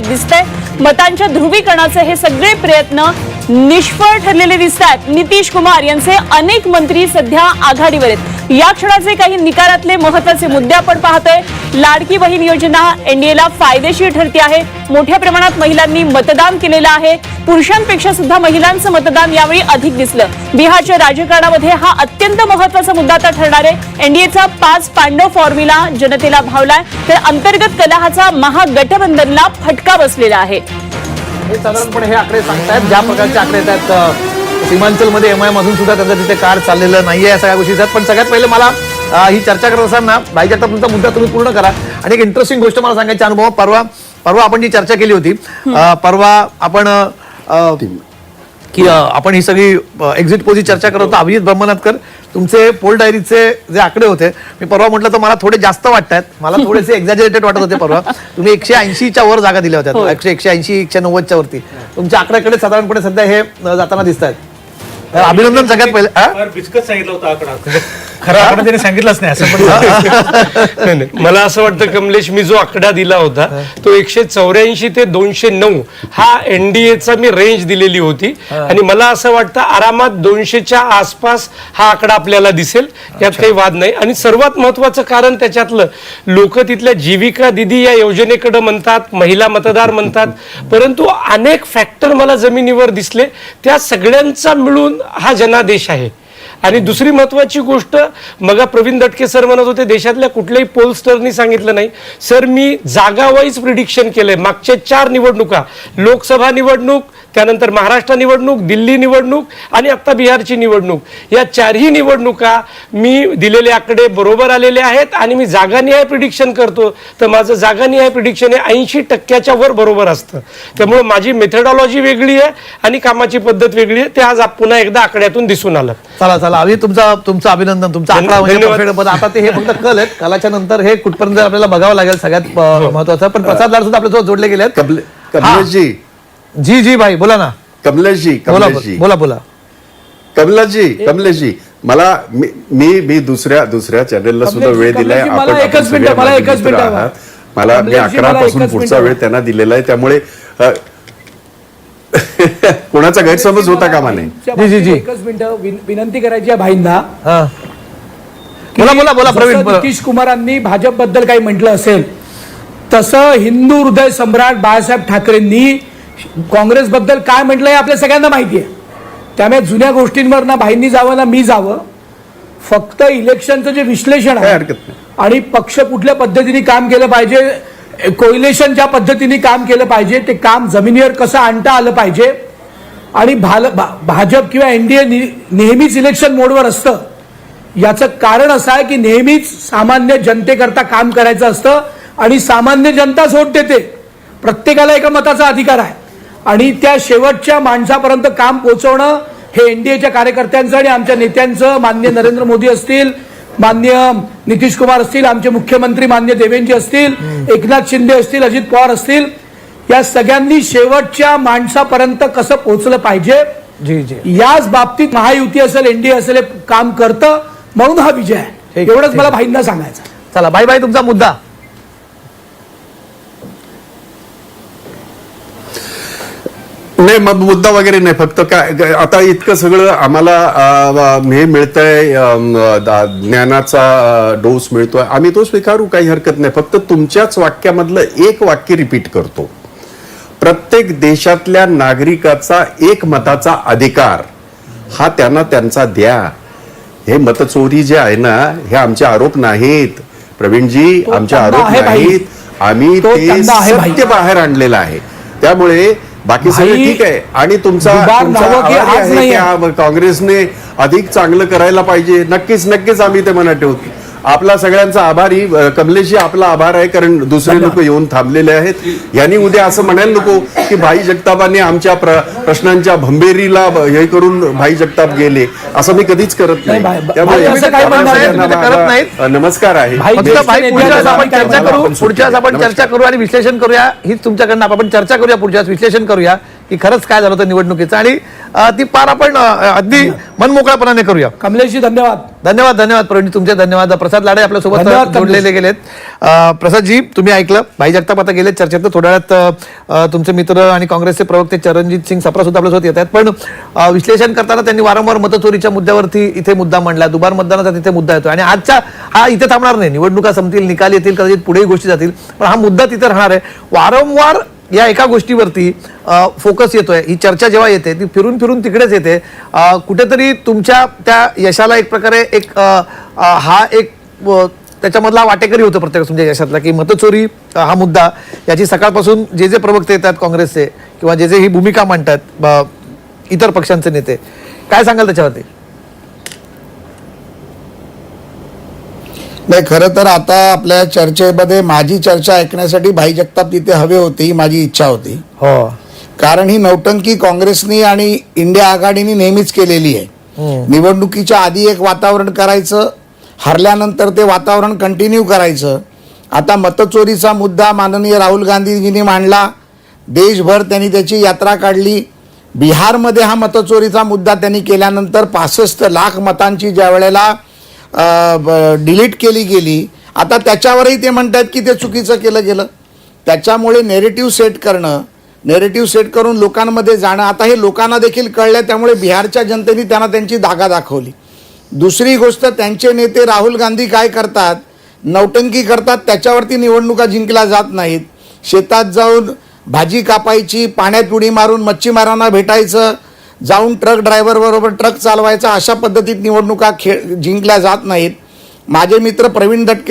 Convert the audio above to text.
दिसतंय. मतांच्या ध्रुवीकरणाचे हे सगळे प्रयत्न निष्फळ ठरलेले दिसत आहेत नितीश कुमार यांचे अनेक मंत्री सध्या आघाडीवर आहेत. या क्षणाचे काही निकालातले महत्त्वाचे मुद्दे आपण पाहतोय. लाडकी बहीण योजना एनडीएला फायदेशीर ठरते आहे. मोठ्या प्रमाणात महिलांनी मतदान केलेलं आहे. पुरुषांपेक्षा सुद्धा महिलांचं मतदान यावेळी अधिक दिसलं. बिहारच्या राजकारणामध्ये हा अत्यंत महत्त्वाचा मुद्दा आता ठरणार आहे. एनडीएचा पाच पांडव फॉर्म्युला जनतेला भावलाय. तर अंतर्गत कलहाचा महागठबंधनला फटका बसलेला आहे. हे साधारणपणे हे आकडे सांगतायत. ज्या प्रकारचे आकडे आहेत सीमांचलमध्ये एम आय मधून सुद्धा त्यांचं तिथे कार चाललेलं नाहीये या सगळ्या गोष्टी आहेत पण सगळ्यात पहिले मला ही चर्चा करत असताना भाई जगताप तुमचा मुद्दा तुम्ही पूर्ण करा. आणि एक इंटरेस्टिंग गोष्ट मला सांगायची अनुभव. परवा परवा आपण जी चर्चा केली होती परवा आपण की आपण ही सगळी एक्झिट पोलची चर्चा करत होतो. अभिजित ब्रह्मनाथकर तुमचे पोल डायरीचे जे आकडे होते मी परवा म्हटलं तर मला थोडे जास्त वाटतात मला थोडेसे एक्झॅजरेटेड वाटत होते परवा. तुम्ही एकशे ऐंशीच्या वर जागा दिल्या होत्या. एकशे एकशे ऐंशी एकशे नव्वदच्या वरती. तुमच्या आकड्याकडे साधारणपणे सध्या हे जाताना दिसत आहेत अभिनंदन सगळ्यात पहिले सांगितलं होता आकडा. खरा आकडा त्याने सांगितलंच नाही असं पण नाही, नाही. मला असं वाटतं कमलेश मी जो आकडा दिला होता तो एकशे चौऱ्याऐंशी ते दोनशे नऊ हा एनडीएचा मी रेंज दिलेली होती. आणि मला असं वाटतं आरामात दोनशेच्या आसपास हा आकडा आपल्याला दिसेल. यात काही वाद नाही. आणि सर्वात महत्वाचं कारण त्याच्यातलं लोक तिथल्या जीविका दिदी या योजनेकडे म्हणतात महिला मतदार म्हणतात परंतु अनेक फॅक्टर मला जमिनीवर दिसले. त्या सगळ्यांचा मिळून हा जनादेश आहे. आणि दुसरी महत्वाची गोष्ट मगा प्रवीण दटके सर म्हणत होते देशातल्या कुठल्याही पोलस्टरनी सांगितलं नाही. सर मी जागावाईज प्रिडिक्शन केलंय. मागच्या चार निवडणुका लोकसभा निवडणूक त्यानंतर महाराष्ट्र निवडणूक दिल्ली निवडणूक आणि आता बिहारची निवडणूक. या चारही निवडणुका मी दिलेले आकडे बरोबर आलेले आहेत आणि मी जागानिहाय प्रिडिक्शन करतो. तर माझं जागानिहाय प्रिडिक्शन हे ऐंशी टक्क्याच्या वर बरोबर असतं. त्यामुळे माझी मेथडॉलॉजी वेगळी आहे आणि कामाची पद्धत वेगळी आहे. ते आज पुन्हा एकदा आकड्यातून दिसून आलं. चला चला. अभि तुमचा तुमचं अभिनंदन तुमचा आकडा म्हणजे आता ते हे फक्त कल आहेत. कलाच्या नंतर हे कुठपर्यंत आपल्याला बघावं लागेल सगळ्यात अ, महत्वाचं. पण प्रसाद लाड सुद्धा आपल्यासोबत जोडले गेले आहेत कमले कमलेशजी जी जी भाई बोला ना कमलेशजी बोला कमलेशजी बोला बोला कमलेशजी कमलेशजी मला मी मी मी दुसऱ्या दुसऱ्या चॅनेलला सुद्धा वेळ दिलाय आपण- एकच मिनिटं, मला एकच मिनिटं. आहात. मला मी अकरा पासून पुढचा. वेळ त्यांना दिलेला आहे त्यामुळे कोणाचा गैरसमज होता कामा नये जी, जी, जी. एकच मिनिटं विन- विनंती करायची आहे भाईंना हा की बोला, बोला, बोला, प्रवीण. नितीश कुमारांनी भाजपबद्दल काही म्हटलं असेल तसं हिंदू हृदय सम्राट बाळासाहेब ठाकरेंनी काँग्रेस बद्दल काय म्हटलं हे आपल्या सगळ्यांना माहिती आहे. त्यामुळे जुन्या गोष्टींवर ना भाईंनी जावं ना मी जावं. फक्त इलेक्शनचं जे विश्लेषण आहे. आणि पक्ष कुठल्या पद्धतीने काम केलं पाहिजे कोइलेशन ज्या पद्धतीने काम केलं पाहिजे ते काम जमिनीवर कसं आणता आलं पाहिजे आणि भाल- भा- भाजप किंवा एनडीए नेहमीच इलेक्शन मोडवर असतं. याचं कारण असं आहे की नेहमीच सामान्य जनतेकरता काम करायचं असतं आणि सामान्य जनताच वोट देते. प्रत्येकाला एका मताचा अधिकार आहे. आणि त्या शेवटच्या माणसापर्यंत काम पोहोचवणं हे एनडीएच्या कार्यकर्त्यांचं आणि आमच्या नेत्यांचं मान्य नरेंद्र मोदी असतील मान्य नितीश कुमार असतील आमचे मुख्यमंत्री मान्य देवेंजी असतील एकनाथ शिंदे असतील अजित पवार असतील या सगळ्यांनी शेवटच्या माणसापर्यंत कसं पोहोचलं पाहिजे? जी जी. याच बाबतीत महायुती असेल एनडीए असेल काम करतं म्हणून हा विजय आहे. एवढंच. मला भाईंना सांगायचं. चला बाय बाय तुमचा मुद्दा. नाही मग मुद्दा वगैरे नाही फक्त काय आता इतकं सगळं आम्हाला हे मिळतंय ज्ञानाचा डोस मिळतोय. आम्ही तो स्वीकारू काही हरकत नाही. फक्त तुमच्याच वाक्यामधलं एक वाक्य रिपीट करतो. प्रत्येक देशातल्या नागरिकाचा एक मताचा अधिकार हा त्यांना त्यांचा द्या. हे मतचोरी जे आहे ना हे आमचे आरोप नाहीत. प्रवीणजी आमचे आरोप. नाहीत. आम्ही तो. सत्य बाहेर आणलेलं आहे. त्यामुळे बाकी सगळं ठीक आहे. आणि तुमचा काँग्रेसने अधिक चांगलं करायला पाहिजे. नक्कीच नक्कीच आम्ही ते मनात ठेवतो आपला सगळ्यांचा आभारी कमलेशजी आपला आभार आहे कारण दुसरे लोक येऊन थांबलेले आहेत. यांनी उद्या असं म्हणायला नको की भाई जगतापांनी आमच्या प्र- प्रश्नांच्या भंबेरीला हे करून भाई जगताप गेले. असं मी कधीच करत नाही, त्यामुळे नमस्कार आहे. पुढच्या आपण चर्चा करू आणि विश्लेषण करूया हीच तुमच्याकडनं आपण चर्चा करूया पुढच्या विश्लेषण करूया. की खरंच काय झालं होतं निवडणुकीचं? आणि ती पार आपण अगदी मनमोकळ्यापणाने करूया. कमलेशजी धन्यवाद. धन्यवाद धन्यवाद प्रवीण तुमचे धन्यवाद. प्रसाद लाडे आपल्यासोबत जोडलेले गेलेत. प्रसादजी तुम्ही ऐकलं. भाई जगताप आता गेले चर्चेत. थोड्या वेळात तुमचे मित्र आणि काँग्रेसचे प्रवक्ते चरणजित सिंग सप्रा सुद्धा आपल्यासोबत येत आहेत. पण विश्लेषण करताना त्यांनी वारंवार मतचोरीच्या मुद्द्यावरती इथे मुद्दा मांडला. दुबार मतदानाचा तिथे मुद्दा येतो आणि आजच्या हा इथे थांबणार नाही. निवडणुका संपतील निकाल येतील कदाचित पुढेही गोष्टी जातील. पण हा मुद्दा तिथे राहणार आहे. वारंवार या एका गोष्टीवरती फोकस येतोय. ही चर्चा जेव्हा येते ती फिरून फिरून तिकडेच येते. कुठेतरी तुमच्या त्या यशाला एक प्रकारे एक हा एक त्याच्यामधला वाटेकरी होतो प्रत्येक तुमच्या यशातला की मतचोरी हा मुद्दा. याची सकाळपासून जे जे प्रवक्ते येतात काँग्रेसचे किंवा जे जे ही भूमिका मांडतात इतर पक्षांचे नेते. काय सांगाल त्याच्यावरती? नाही खरं तर आता आपल्या चर्चेमध्ये माझी चर्चा ऐकण्यासाठी भाई जगताप तिथे हवे होते ही माझी इच्छा होती. हो. कारण ही नौटंकी काँग्रेसनी आणि इंडिया आघाडीने नेहमीच केलेली आहे. निवडणुकीच्या आधी एक वातावरण करायचं हरल्यानंतर ते वातावरण कंटिन्यू करायचं. आता मतचोरीचा मुद्दा माननीय राहुल गांधीजींनी मांडला. देशभर त्यांनी त्याची यात्रा काढली. बिहारमध्ये हा मतचोरीचा मुद्दा त्यांनी केल्यानंतर पासष्ट लाख मतांची ज्या वेळेला डिलीट केली गेली. आता त्याच्यावरही ते म्हणतात की ते चुकीचं केलं गेलं. त्याच्यामुळे नेरेटिव्ह सेट करणं नेरेटिव्ह सेट करून लोकांमध्ये जाणं आता हे लोकांना देखील कळलं त्यामुळे बिहारच्या जनतेने त्यांना त्यांची धागा दाखवली. दुसरी गोष्ट त्यांचे नेते राहुल गांधी काय करतात? नौटंकी करतात त्याच्यावरती निवडणुका जिंकल्या जात नाहीत. शेतात जाऊन भाजी कापायची पाण्यात उडी मारून मच्छीमारांना भेटायचं जाऊन ट्रक ड्रायव्हर बरोबर ट्रक चालवायचा अशा पद्धतीत निवडणुका खेळ जिंकल्या जात नाहीत. माझे मित्र प्रवीण दटके